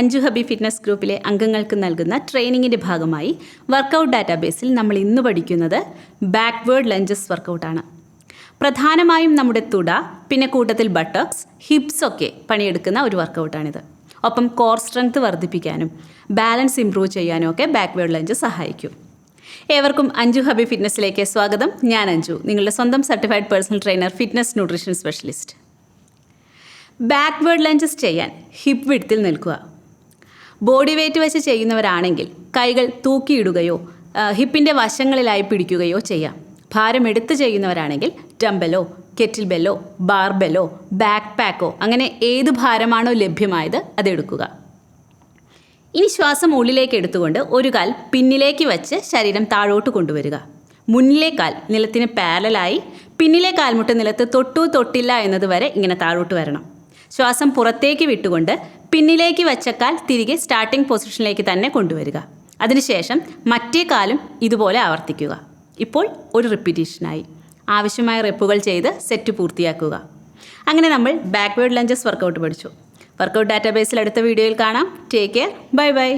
അഞ്ചു Hampi fitness ഗ്രൂപ്പിലെ അംഗങ്ങൾക്ക് നൽകുന്ന ട്രെയിനിങ്ങിന്റെ ഭാഗമായി വർക്കൗട്ട് ഡാറ്റാബേസിൽ നമ്മൾ ഇന്ന് പഠിക്കുന്നത് ബാക്ക്വേർഡ് ലഞ്ചസ് വർക്കൗട്ടാണ്. പ്രധാനമായും നമ്മുടെ തുട പിന്നെ കൂട്ടത്തിൽ ബട്ടക്സ് ഹിപ്സ് ഒക്കെ പണിയെടുക്കുന്ന ഒരു വർക്കൗട്ടാണിത്. ഒപ്പം കോർ സ്ട്രെങ്ത് വർദ്ധിപ്പിക്കാനും ബാലൻസ് ഇംപ്രൂവ് ചെയ്യാനും ഒക്കെ ബാക്ക്വേർഡ് ലഞ്ച് സഹായിക്കും. ഏവർക്കും അഞ്ജു ഹബി ഫിറ്റ്നസ്സിലേക്ക് സ്വാഗതം. ഞാൻ അഞ്ജു നിങ്ങളുടെ സ്വന്തം certified personal trainer fitness nutrition specialist. Backward lunges ചെയ്യാൻ ഹിപ്പ് വിഡ്ത്തിൽ നിൽക്കുക. ബോഡി വെയ്റ്റ് വെച്ച് ചെയ്യുന്നവരാണെങ്കിൽ കൈകൾ തൂക്കിയിടുകയോ ഹിപ്പിന്റെ വശങ്ങളിലായി പിടിക്കുകയോ ചെയ്യാം. ഭാരം എടുത്ത് ചെയ്യുന്നവരാണെങ്കിൽ ഡംബലോ കെറ്റിൽ ബെല്ലോ ബാർബെല്ലോ ബാക്ക് പാക്കോ അങ്ങനെ ഏത് ഭാരമാണോ ലഭ്യമായത് അതെടുക്കുക ഇനി ശ്വാസം ഉള്ളിലേക്ക് എടുത്തുകൊണ്ട് ഒരു കാൽ പിന്നിലേക്ക് വച്ച് ശരീരം താഴോട്ട് കൊണ്ടുവരിക. മുന്നിലെ കാൽ നിലത്തിന് പാരലായി പിന്നിലെ കാൽമുട്ട് നിലത്ത് തൊട്ടു തൊട്ടില്ല എന്നതുവരെ ഇങ്ങനെ താഴോട്ട് വരണം. ശ്വാസം പുറത്തേക്ക് വിട്ടുകൊണ്ട് പിന്നിലേക്ക് വെച്ച കാൽ തിരികെ സ്റ്റാർട്ടിംഗ് പൊസിഷനിലേക്ക് തന്നെ കൊണ്ടുവരിക. അതിനുശേഷം മറ്റേ കാലും ഇതുപോലെ ആവർത്തിക്കുക. ഇപ്പോൾ ഒരു റിപ്പീറ്റീഷനായി ആവശ്യമായ റെപ്പുകൾ ചെയ്ത് സെറ്റ് പൂർത്തിയാക്കുക. അങ്ങനെ നമ്മൾ ബാക്ക്വേർഡ് ലഞ്ചസ് വർക്കൗട്ട് പഠിച്ചു. വർക്കൗട്ട് ഡാറ്റാബേസിൽ അടുത്ത വീഡിയോയിൽ കാണാം. Take care bye bye